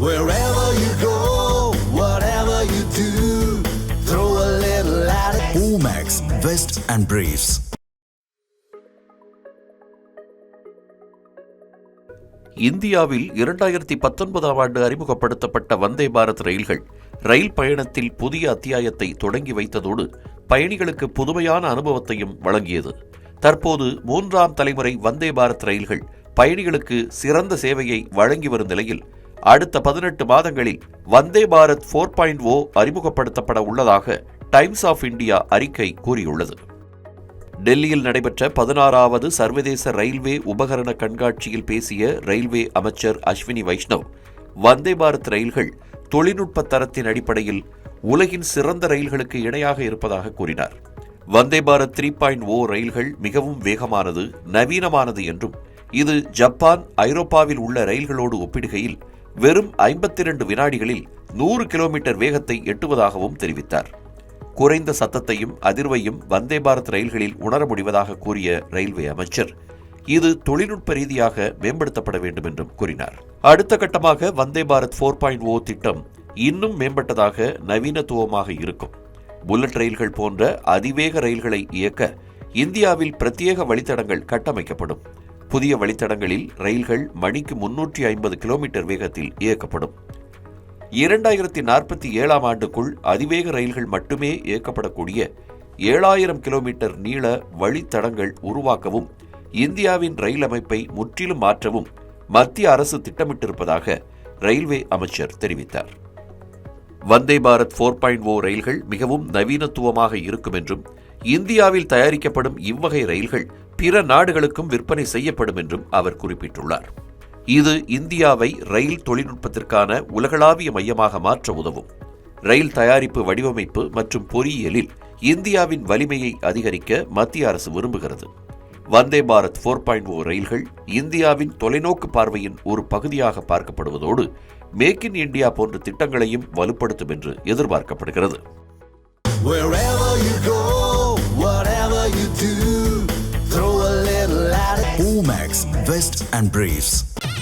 Wherever you go, whatever you do, throw a little at it. Omax, Vest and Briefs. இந்தியாவில் இரண்டாயிரத்தி பத்தொன்பதாம் ஆண்டு அறிமுகப்படுத்தப்பட்ட வந்தே பாரத் ரயில்கள் ரயில் பயணத்தில் புதிய அத்தியாயத்தை தொடங்கி வைத்ததோடு பயணிகளுக்கு புதுமையான அனுபவத்தையும் வழங்கியது தற்போது மூன்றாம் தலைமுறை வந்தே பாரத் ரயில்கள் பயணிகளுக்கு சிறந்த சேவையை வழங்கி வரும் நிலையில் அடுத்த பதினெட்டு மாதங்களில் Vande Bharat four point O அறிமுகப்படுத்தப்பட உள்ளதாக டைம்ஸ் ஆஃப் இந்தியா அறிக்கை கூறியுள்ளது. டெல்லியில் நடைபெற்ற பதினாறாவது சர்வதேச ரயில்வே உபகரண கண்காட்சியில் பேசிய ரயில்வே அமைச்சர் அஸ்வினி வைஷ்ணவ் வந்தே பாரத் ரயில்கள் தொழில்நுட்ப தரத்தின் அடிப்படையில் உலகின் சிறந்த ரயில்களுக்கு இணையாக இருப்பதாக கூறினார். Vande Bharat three point O ரயில்கள் மிகவும் வேகமானது நவீனமானது என்றும் இது ஜப்பான் ஐரோப்பாவில் உள்ள ரயில்களோடு ஒப்பிடுகையில் வெறும் ஐம்பத்தி இரண்டு வினாடிகளில் நூறு கிலோமீட்டர் வேகத்தை எட்டுவதாகவும் தெரிவித்தார். குறைந்த சத்தத்தையும் அதிர்வையும் வந்தே பாரத் ரயில்களில் உணர முடிவதாக கூறிய ரயில்வே அமைச்சர் இது தொழில்நுட்ப ரீதியாக மேம்படுத்தப்பட வேண்டும் என்றும் கூறினார். அடுத்த கட்டமாக Vande Bharat four point O திட்டம் இன்னும் மேம்பட்டதாக நவீனத்துவமாக இருக்கும். புல்லட் ரயில்கள் போன்ற அதிவேக ரயில்களை இயக்க இந்தியாவில் பிரத்யேக வழித்தடங்கள் கட்டமைக்கப்படும். புதிய வழித்தடங்களில் ரயில்கள் மணிக்கு முன்னூற்றி ஐம்பது கிலோமீட்டர் வேகத்தில் இயக்கப்படும். இரண்டாயிரத்தி நாற்பத்தி ஏழாம் ஆண்டுக்குள் அதிவேக ரயில்கள் மட்டுமே இயக்கப்படக்கூடிய ஏழாயிரம் கிலோமீட்டர் நீள வழித்தடங்கள் உருவாக்கவும் இந்தியாவின் ரயில் அமைப்பை முற்றிலும் மாற்றவும் மத்திய அரசு திட்டமிட்டிருப்பதாக ரயில்வே அமைச்சர் தெரிவித்தார். Vande Bharat four point O ரயில்கள் மிகவும் நவீனத்துவமாக இருக்கும் என்றும் இந்தியாவில் தயாரிக்கப்படும் இவ்வகை ரயில்கள் பிற நாடுகளுக்கும் விற்பனை செய்யப்படும் என்றும் அவர் குறிப்பிட்டுள்ளார். இது இந்தியாவை ரயில் தொழில்நுட்பத்திற்கான உலகளாவிய மையமாக மாற்ற உதவும். ரயில் தயாரிப்பு வடிவமைப்பு மற்றும் பொறியியலில் இந்தியாவின் வலிமையை அதிகரிக்க மத்திய அரசு விரும்புகிறது. Vande Bharat four point O ரயில்கள் இந்தியாவின் தொலைநோக்கு பார்வையின் ஒரு பகுதியாக பார்க்கப்படுவதோடு மேக் இன் இந்தியா போன்ற திட்டங்களையும் வலுப்படுத்தும் என்று எதிர்பார்க்கப்படுகிறது. Vest and Briefs.